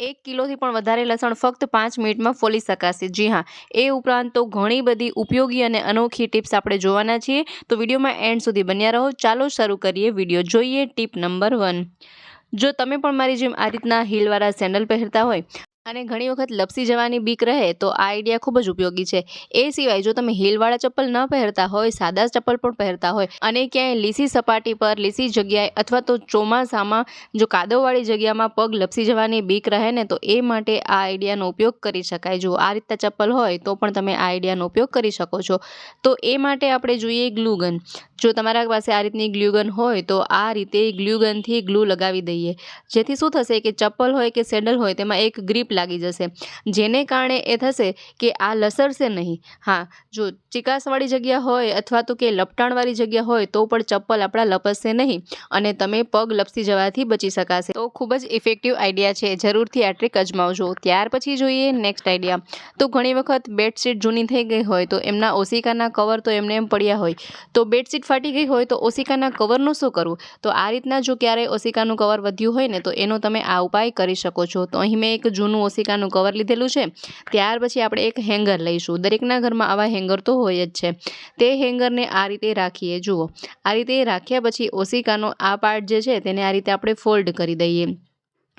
એક કિલોથી પણ વધારે લસણ ફક્ત પાંચ મિનિટમાં ફોલી શકાશે. જી હા, એ ઉપરાંત તો ઘણી બધી ઉપયોગી અને અનોખી ટિપ્સ આપણે જોવાના છીએ. તો વિડીયોમાં એન્ડ સુધી બન્યા રહો. ચાલો શરૂ કરીએ વીડિયો. જોઈએ ટીપ નંબર વન. જો તમે પણ મારી જેમ આ રીતના હીલવાળા સેન્ડલ પહેરતા હોય અને ઘણી વખત લપસી જવાની બીક રહે તો આ આઈડિયા ખૂબ જ ઉપયોગી છે. એ સિવાય જો તમે હીલવાળા ચપ્પલ ન પહેરતા હોય, સાદા ચપ્પલ પણ પહેરતા હોય અને ક્યાંય લીસી સપાટી પર, લીસી જગ્યાએ અથવા તો ચોમાસામાં જો કાદવવાળી જગ્યામાં પગ લપસી જવાની બીક રહે ને તો એ માટે આ આઈડિયાનો ઉપયોગ કરી શકાય. જો આ રીતના ચપ્પલ હોય તો પણ તમે આ આઈડિયાનો ઉપયોગ કરી શકો છો. તો એ માટે આપણે જોઈએ ગ્લુગન જો તમારા પાસે આ રીતની ગ્લુગન હોય તો આ રીતે ગ્લુગનથી ગ્લુ લગાવી દઈએ. જેથી શું થશે કે ચપ્પલ હોય કે સેન્ડલ હોય તેમાં એક ગ્રીપ લાગી જશે. જેને કારણે એ થશે કે આ લસરશે નહીં. હા, જો ચિકાસવાળી જગ્યા હોય અથવા તો કે લપટાણવાળી જગ્યા હોય તો પણ ચપ્પલ આપણા લપસશે નહીં અને તમે પગ લપસી જવાથી બચી શકાશે. તો ખૂબ જ ઇફેક્ટિવ આઈડિયા છે. જરૂરથી આ ટ્રીક અજમાવજો. ત્યાર પછી જોઈએ નેક્સ્ટ આઈડિયા તો ઘણી વખત બેડશીટ જૂની થઈ ગઈ હોય તો એમના ઓશિકાના કવર તો એમને એમ પડ્યા હોય. તો બેડશીટ ફાટી ગઈ હોય તો ઓશિકાના કવરનું શું કરવું? તો આ રીતના જો ક્યારેય ઓશિકાનું કવર વધ્યું હોય ને તો એનો તમે આ ઉપાય કરી શકો છો. તો અહીં મેં એક જૂનું ઓશિકાનું કવર લીધેલું છે. ત્યાર પછી આપણે એક હેંગર લઈશું. દરેકના ઘરમાં આવા હેંગર તો હોય જ છે. તે હેંગરને આ રીતે રાખીએ. જુઓ. આ રીતે રાખ્યા પછી ઓશિકાનો આ પાર્ટ જે છે તેને આ રીતે આપણે ફોલ્ડ કરી દઈએ.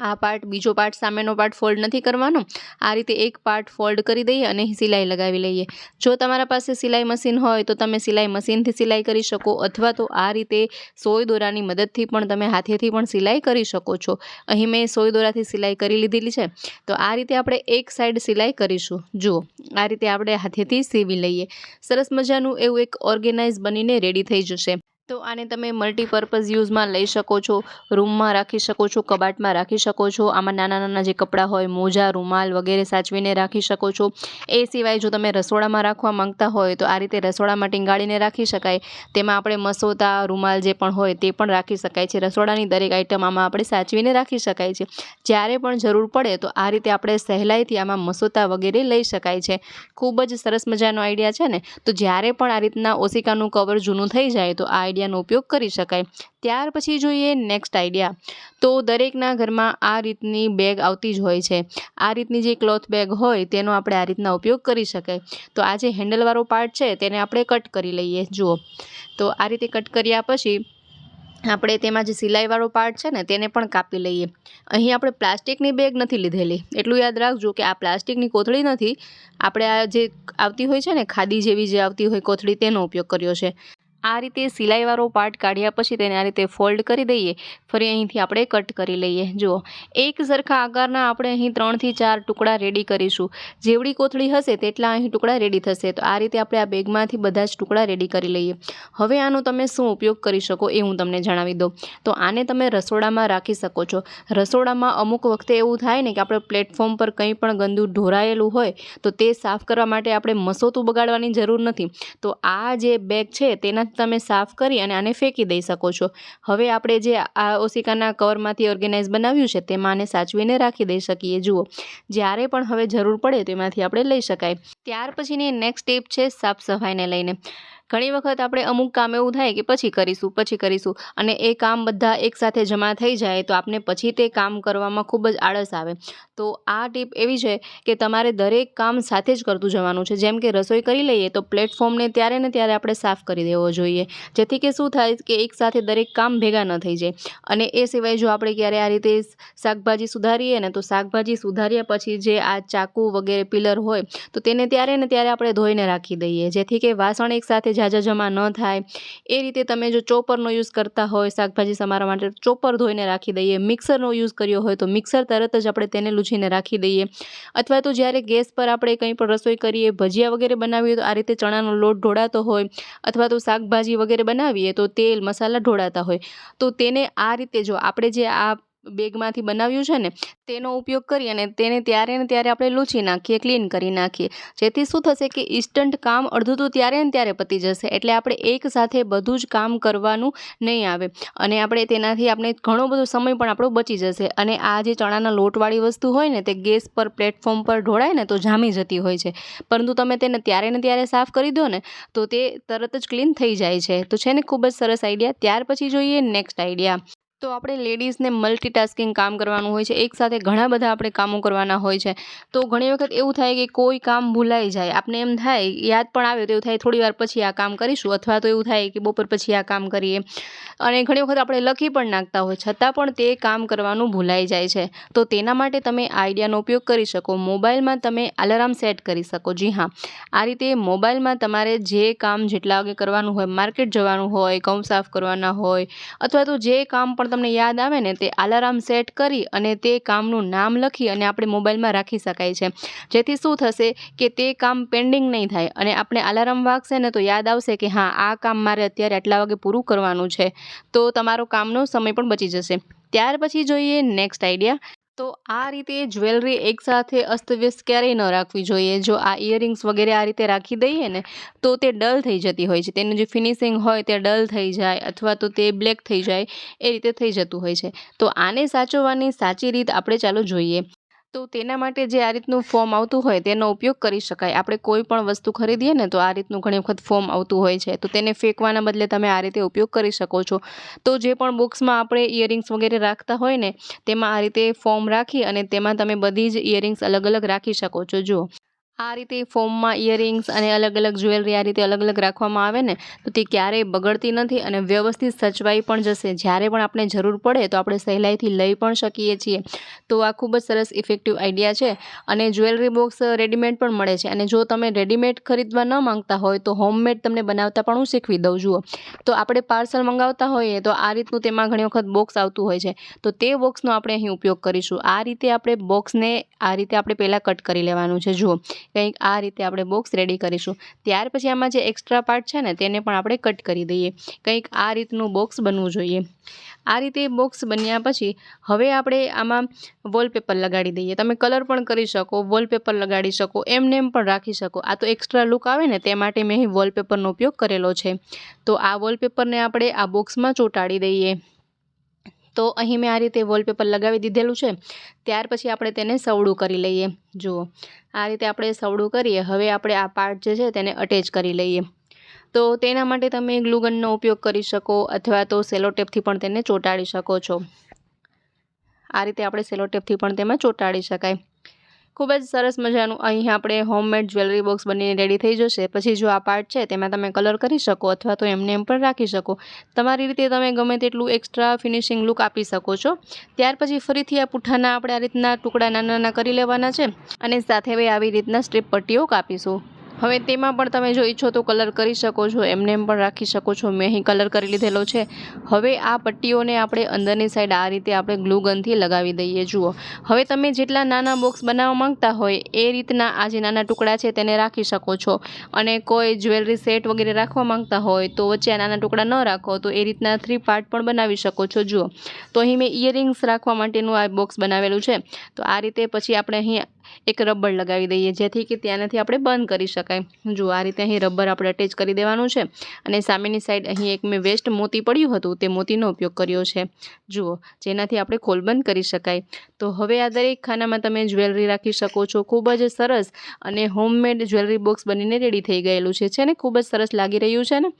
આ પાર્ટ, બીજો પાર્ટ સામેનો પાર્ટ ફોલ્ડ નથી કરવાનો. આ રીતે એક પાર્ટ ફોલ્ડ કરી દઈએ અને સિલાઈ લગાવી લઈએ. જો તમારા પાસે સિલાઈ મશીન હોય તો તમે સિલાઈ મશીનથી સિલાઈ કરી શકો અથવા તો આ રીતે સોય દોરાની મદદથી પણ તમે હાથેથી પણ સિલાઈ કરી શકો છો. અહીં મેં સોય દોરાથી સિલાઈ કરી લીધેલી છે. તો આ રીતે આપણે એક સાઈડ સિલાઈ કરીશું. જુઓ, આ રીતે આપણે હાથેથી સીવી લઈએ. સરસ મજાનું એવું એક ઓર્ગેનાઇઝ બનીને રેડી થઈ જશે. તો આને તમે મલ્ટીપર્પઝ યુઝમાં લઈ શકો છો રૂમમાં રાખી શકો છો, કબાટમાં રાખી શકો છો, આમાં નાના નાના જે કપડાં હોય, મોજા, રૂમાલ વગેરે સાચવીને રાખી શકો છો. એ સિવાય જો તમે રસોડામાં રાખવા માંગતા હોય, તો આ રીતે રસોડામાં ટીંગાળીને રાખી શકાય. તેમાં આપણે મસોતા રૂમાલ જે પણ હોય, તે પણ રાખી શકાય છે. રસોડાની દરેક આઈટમ આમાં આપણે સાચવીને રાખી શકાય છે. જ્યારે પણ જરૂર પડે, તો આ રીતે આપણે સહેલાઈથી આમાં મસોતા વગેરે લઈ શકાય છે. ખૂબ જ સરસ મજાનો આઈડિયા છે ને? તો જ્યારે પણ આ રીતના ઓશિકાનું કવર જૂનું થઈ જાય, તો આ આઈડિયાનો ઉપયોગ કરી શકાય. ત્યાર પછી જોઈએ નેક્સ્ટ આઈડિયા. તો દરેકના ઘરમાં આ રીતની બેગ આવતી જ હોય છે. આ રીતની જે ક્લોથ બેગ હોય તેનો આપણે આ રીતના ઉપયોગ કરી શકાય. તો આ જે હેન્ડલવાળો પાર્ટ છે તેને આપણે કટ કરી લઈએ. જુઓ. તો આ રીતે કટ કર્યા પછી આપણે તેમાં જે સિલાઈવાળો પાર્ટ છે ને તેને પણ કાપી લઈએ. અહીં આપણે પ્લાસ્ટિકની બેગ નથી લીધેલી. એટલું યાદ રાખજો કે આ પ્લાસ્ટિકની કોથળી નથી. આપણે આ જે આવતી હોય છે ને ખાદી જેવી જે આવતી હોય કોથળી તેનો ઉપયોગ કર્યો છે. આ રીતે સિલાઈવાળો પાર્ટ કાઢ્યા પછી તેને આ રીતે ફોલ્ડ કરી દઈએ. ફરી અહીંથી આપણે કટ કરી લઈએ. જુઓ, એક સરખા આકારના આપણે અહીં ત્રણથી ચાર ટુકડા રેડી કરીશું. જેવડી કોથળી હશે તેટલા અહીં ટુકડા રેડી થશે. તો આ રીતે આપણે આ બેગમાંથી બધા જ ટુકડા રેડી કરી લઈએ. હવે આનો તમે શું ઉપયોગ કરી શકો એ હું તમને જણાવી દઉં. તો આને તમે રસોડામાં રાખી શકો છો. રસોડામાં અમુક વખતે એવું થાય ને કે આપણે પ્લેટફોર્મ પર કંઈ પણ ગંદુ ઢોરાયેલું હોય, તો તે સાફ કરવા માટે આપણે મસોતું બગાડવાની જરૂર નથી. તો આ જે બેગ છે તેના તમે સાફ કરી અને આને ફેંકી દઈ શકો છો. હવે આપણે જે આ ઓશિકાના કવરમાંથી ઓર્ગેનાઇઝ બનાવ્યું છે, તેમાં આને સાચવીને રાખી દઈ શકીએ. જુઓ, જ્યારે પણ હવે જરૂર પડે તેમાંથી આપણે લઈ શકાય. ત્યાર પછીની નેક્સ્ટ સ્ટેપ છે સાફ સફાઈને લઈને. ઘણી વખત આપણે અમુક કામ એવું થાય કે પછી કરીશું પછી કરીશું અને એ કામ બધા એકસાથે જમા થઈ જાય તો આપણે પછી તે કામ કરવામાં ખૂબ જ આળસ આવે. તો આ ટીપ એવી છે કે તમારે દરેક કામ સાથે જ કરતું જવાનું છે. જેમ કે રસોઈ કરી લઈએ તો પ્લેટફોર્મને ત્યારે ને ત્યારે આપણે સાફ કરી દેવો જોઈએ. જેથી કે શું થાય કે એકસાથે દરેક કામ ભેગા ન થઈ જાય. અને એ સિવાય જો આપણે ક્યારે આ રીતે શાકભાજી સુધારીએ ને તો શાકભાજી સુધાર્યા પછી જે આ ચાકુ વગેરે પિલર હોય તો તેને ત્યારે ને ત્યારે આપણે ધોઈને રાખી દઈએ. જેથી કે વાસણ એકસાથે ઝાઝા જમા ન થાય. એ રીતે તમે જો ચોપરનો યુઝ કરતા હોય, શાકભાજી સમારવા માટે ચોપર ધોઈને રાખી દઈએ. મિક્સરનો યુઝ કર્યો હોય તો મિક્સર તરત જ આપણે તેને લૂછીને રાખી દઈએ. અથવા તો જ્યારે ગેસ પર આપણે કંઈ પણ રસોઈ કરીએ, ભજીયા વગેરે બનાવીએ તો આ રીતે ચણાનો લોટ ઢોળાતો હોય અથવા તો શાકભાજી વગેરે બનાવીએ તો તેલ મસાલા ઢોળાતા હોય. તો તેને આ રીતે જો આપણે જે આ બેગમાંથી બનાવ્યું છે ને, તેનો ઉપયોગ કરી અને તેને ત્યારે ને ત્યારે આપણે લૂછી નાખીએ ક્લીન કરી નાખીએ. જેથી શું થશે કે ઇન્સ્ટન્ટ કામ અડધું તો ત્યારે ને ત્યારે પતી જશે. એટલે આપણે એક સાથે બધું જ કામ કરવાનું નહીં આવે. અને આપણે તેનાથી આપણે ઘણો બધો સમય પણ આપણો બચી જશે. અને આ જે ચણાના લોટવાળી વસ્તુ હોય ને, તે ગેસ પર પ્લેટફોર્મ પર ઢોળાય ને, તો જામી જતી હોય છે. પરંતુ તમે તેને ત્યારે ને ત્યારે સાફ કરી દો ને, તો તે તરત જ ક્લીન થઈ જાય છે. તો છે ને, ખૂબ જ સરસ આઈડિયા ત્યાર પછી જોઈએ નેક્સ્ટ આઈડિયા તો આપણે લેડીઝને મલ્ટીટાસ્કિંગ કામ કરવાનું હોય છે. એકસાથે ઘણા બધા આપણે કામો કરવાના હોય છે. તો ઘણી વખત એવું થાય કે કોઈ કામ ભૂલાઈ જાય. આપણે એમ થાય, યાદ પણ આવે તો એવું થાય થોડી વાર પછી આ કામ કરીશું અથવા તો એવું થાય કે બપોર પછી આ કામ કરીએ. અને ઘણી વખત આપણે લખી પણ નાખતા હોય, છતાં પણ તે કામ કરવાનું ભૂલાઈ જાય છે. તો તેના માટે તમે આઈડિયાનો ઉપયોગ કરી શકો. મોબાઈલમાં તમે અલાર્મ સેટ કરી શકો. જી હા. આ રીતે મોબાઈલમાં તમારે જે કામ જેટલા વાગે કરવાનું હોય માર્કેટ જવાનું હોય, ઘઉં સાફ કરવાના હોય, અથવા તો જે કામ પણ તમને યાદ આવે ને, તે અલાર્મ સેટ કરી અને તે કામનું નામ લખી અને આપણે મોબાઈલમાં રાખી શકાય છે. જેથી શું થશે કે તે કામ પેન્ડિંગ નહીં થાય અને આપણે અલાર્મ વાગશે ને તો યાદ આવશે કે હા, આ કામ મારે અત્યારે આટલા વાગે પૂરું કરવાનું છે. તો તમારો કામનો સમય પણ બચી જશે. ત્યાર પછી જોઈએ નેક્સ્ટ આઈડિયા તો આ રીતે જ્વેલરી એકસાથે અસ્તવ્યસ્ત ક્યારેય ન રાખવી જોઈએ. જો આ ઇયરિંગ્સ વગેરે આ રીતે રાખી દઈએ ને, તો તે ડલ થઈ જતી હોય છે. તેનું જે ફિનિશિંગ હોય તે ડલ થઈ જાય અથવા તો તે બ્લેક થઈ જાય, એ રીતે થઈ જતું હોય છે. તો આને સાચવવાની સાચી રીત આપણે ચાલો જોઈએ. તો તેના માટે જે આ રીતનું ફોર્મ આવતું હોય તેનો ઉપયોગ કરી શકાય. આપણે કોઈ પણ વસ્તુ ખરીદીએ ને તો આ રીતનું ઘણી વખત ફોર્મ આવતું હોય છે. તો તેને ફેંકવાના બદલે તમે આ રીતે ઉપયોગ કરી શકો છો. તો જે પણ બોક્સમાં આપણે ઇયરિંગ્સ વગેરે રાખતા હોય ને, તેમાં આ રીતે ફોર્મ રાખી અને તેમાં તમે બધી જ ઇયરિંગ્સ અલગ અલગ રાખી શકો છો. જુઓ. આ રીતે ફોમમાં ઇયરિંગ્સ અને અલગ અલગ જ્વેલરી આ રીતે અલગ અલગ રાખવામાં આવે ને, તો તે ક્યારેય બગડતી નથી અને વ્યવસ્થિત સચવાઈ પણ જશે. જ્યારે પણ આપણે જરૂર પડે તો આપણે સહેલાઈથી લઈ પણ શકીએ છીએ. તો આ ખૂબ જ સરસ ઇફેક્ટિવ આઈડિયા છે અને જ્વેલરી બોક્સ રેડીમેડ પણ મળે છે. અને જો તમે રેડીમેડ ખરીદવા ન માંગતા હોય તો હોમમેડ તમને બનાવતા પણ હું શીખવી દઉં જુઓ તો આપણે પાર્સલ મંગાવતા હોઈએ તો આ રીતનું તેમાં ઘણી વખત બોક્સ આવતું હોય છે. તો તે બોક્સનો આપણે અહીં ઉપયોગ કરીશું. આ રીતે આપણે બોક્સને આ રીતે આપણે પહેલાં કટ કરી લેવાનું છે. જુઓ. કંઈક આ રીતે આપણે બોક્સ રેડી કરીશું. ત્યાર પછી આમાં જે એક્સ્ટ્રા પાર્ટ છે ને, તેને પણ આપણે કટ કરી દઈએ. કંઈક આ રીતનું બોક્સ બનવું જોઈએ. આ રીતે બોક્સ બન્યા પછી હવે આપણે આમાં વોલપેપર લગાડી દઈએ. તમે કલર પણ કરી શકો વોલપેપર લગાડી શકો એમને એમ પણ રાખી શકો. આ તો એક્સ્ટ્રા લુક આવે ને, તે માટે મેં વોલપેપરનો ઉપયોગ કરેલો છે. તો આ વોલપેપરને આપણે આ બોક્સમાં ચોંટાડી દઈએ. તો અહીં મેં આ રીતે વોલપેપર લગાવી દીધેલું છે. ત્યાર પછી આપણે તેને સવડું કરી લઈએ. જુઓ, આ રીતે આપણે સવડું કરીએ. હવે આપણે આ પાર્ટ જે છે તેને અટેચ કરી લઈએ. તો તેના માટે તમે ગ્લુગનનો ઉપયોગ કરી શકો અથવા તો સેલોટેપથી પણ તેને ચોંટાડી શકો છો. આ રીતે આપણે સેલોટેપથી પણ તેમાં ચોંટાડી શકાય. ખૂબ જ સરસ મજાનું અહીં આપણે હોમમેડ જ્વેલરી બોક્સ બનીને રેડી થઈ જશે. પછી જો આ પાર્ટ છે, તેમાં તમે કલર કરી શકો અથવા તો એમને એમ પણ રાખી શકો. તમારી રીતે તમે ગમે તેટલું એક્સ્ટ્રા ફિનિશિંગ લુક આપી શકો છો. ત્યાર પછી ફરીથી આ પુઠ્ઠાના આપણે આ રીતના ટુકડા નાના નાના કરી લેવાના છે અને સાથે હવે આવી રીતના સ્ટ્રીપ પટ્ટીઓ કાપીશું. હવે તેમાં પણ તમે જો ઈચ્છો તો કલર કરી શકો છો, એમને એમ પણ રાખી શકો છો. મેં અહીં કલર કરી લીધેલો છે. હવે આ પટ્ટીઓને આપણે અંદરની સાઈડ આ રીતે આપણે ગ્લુ ગનથી લગાવી દઈએ. જુઓ. હવે તમે જેટલા નાના બોક્સ બનાવવા માંગતા હોય, એ રીતના આ જે નાના ટુકડા છે તેને રાખી શકો છો. અને કોઈ જ્વેલરી સેટ વગેરે રાખવા માંગતા હોય તો વચ્ચે આ નાના ટુકડા ન રાખો, તો એ રીતના થ્રી પાર્ટ પણ બનાવી શકો છો. જુઓ. તો અહીં મેં ઇયરિંગ્સ રાખવા માટેનું આ બોક્સ બનાવેલું છે. તો આ રીતે પછી આપણે અહીં એક રબર લગાવી દઈએ, જેથી કે ત્યાંથી આપણે બંધ કરી શકાય. જો આ રીતે અહીં રબર આપણે અટેચ કરી દેવાનું છે અને સામેની સાઈડ અહીં એક મેં વેસ્ટ મોતી પડ્યું હતું, તે મોતીનો ઉપયોગ કર્યો છે. જુઓ, જેનાથી આપણે ખોલબંધ કરી શકાય. તો હવે આ દરેક ખાનામાં તમે જ્વેલરી રાખી શકો છો. ખૂબ જ સરસ અને હોમમેડ જ્વેલરી બોક્સ બનીને રેડી થઈ ગયેલું છે છે ને? ખૂબ જ સરસ લાગી રહ્યું છે ને?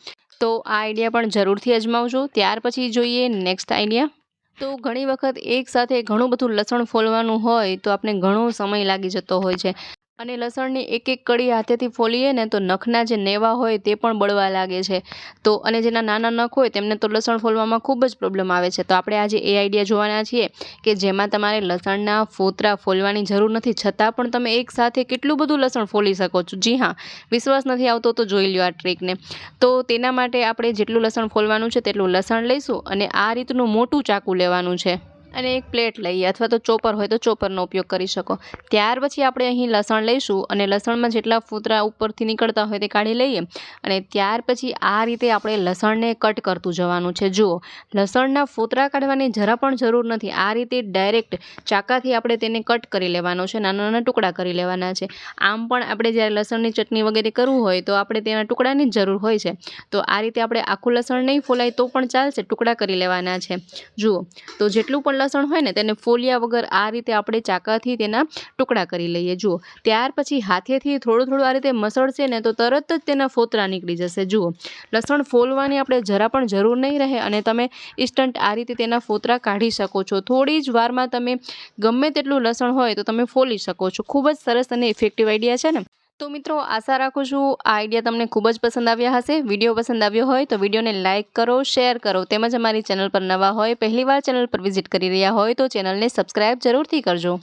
તો આ આઈડિયા પણ જરૂરથી અજમાવજો. ત્યાર પછી જોઈએ નેક્સ્ટ આઈડિયા તો ઘણી વખત એકસાથે ઘણું બધું લસણ ફોલવાનું હોય તો આપણે ઘણો સમય લાગી જતો હોય છે. અને લસણની એક એક કળી હાથેથી ફોલીએ ને તો નખના જે નેવા હોય તે પણ બળવા લાગે છે. તો અને જેના નાના નખ હોય તેમને તો લસણ ફોલવામાં ખૂબ જ પ્રોબ્લેમ આવે છે. તો આપણે આજે એ આઈડિયા જોવાના છીએ કે જેમાં તમારે લસણના ફોતરા ફોલવાની જરૂર નથી. છતાં પણ તમે એકસાથે કેટલું બધું લસણ ફોલી શકો છો. જી હા, વિશ્વાસ નથી આવતો તો જોઈ લ્યો આ ટ્રીકને તો તેના માટે આપણે જેટલું લસણ ફોલવાનું છે તેટલું લસણ લઈશું અને આ રીતનું મોટું ચાકુ લેવાનું છે. અને એક પ્લેટ લઈએ અથવા તો ચોપર હોય તો ચોપરનો ઉપયોગ કરી શકો. ત્યાર પછી આપણે અહીં લસણ લઈશું અને લસણમાં જેટલા ફૂતરા ઉપરથી નીકળતા હોય તે કાઢી લઈએ. અને ત્યાર પછી આ રીતે આપણે લસણને કટ કરતું જવાનું છે. જુઓ, લસણના ફૂતરા કાઢવાની જરા પણ જરૂર નથી. આ રીતે ડાયરેક્ટ ચાકાથી આપણે તેને કટ કરી લેવાનો છે. નાના નાના ટુકડા કરી લેવાના છે. આમ પણ આપણે જ્યારે લસણની ચટણી વગેરે કરવું હોય તો આપણે તેના ટુકડાની જરૂર હોય છે. તો આ રીતે આપણે આખું લસણ નહીં ફોલાય તો પણ ચાલશે. ટુકડા કરી લેવાના છે. જુઓ, તો જેટલું પણ લસણ હોય ને તેને ફોલિયા વગર આ રીતે આપણે ચાકાથી તેના ટુકડા કરી લઈએ. જુઓ, ત્યાર પછી હાથેથી થોડું થોડું આ રીતે મસળશે ને તો તરત જ તેના ફોતરા નીકળી જશે. જુઓ, લસણ ફોલવાની આપણે જરા પણ જરૂર નહીં રહે અને તમે ઇન્સ્ટન્ટ આ રીતે તેના ફોતરા કાઢી શકો છો. થોડી જ વારમાં તમે ગમે તેટલું લસણ હોય તો તમે ફોલી શકો છો. ખૂબ જ સરસ અને ઇફેક્ટિવ આઈડિયા છે ને? તો મિત્રો, આશા રાખું છું આ આઈડિયા તમને ખૂબ જ પસંદ આવ્યા હશે. વીડિયો પસંદ આવ્યો હોય તો વિડીયોને લાઇક કરો શેર કરો તેમજ અમારી ચેનલ પર નવા હોય, પહેલીવાર ચેનલ પર વિઝિટ કરી રહ્યા હોય તો ચેનલને સબસ્ક્રાઈબ જરૂરથી કરજો.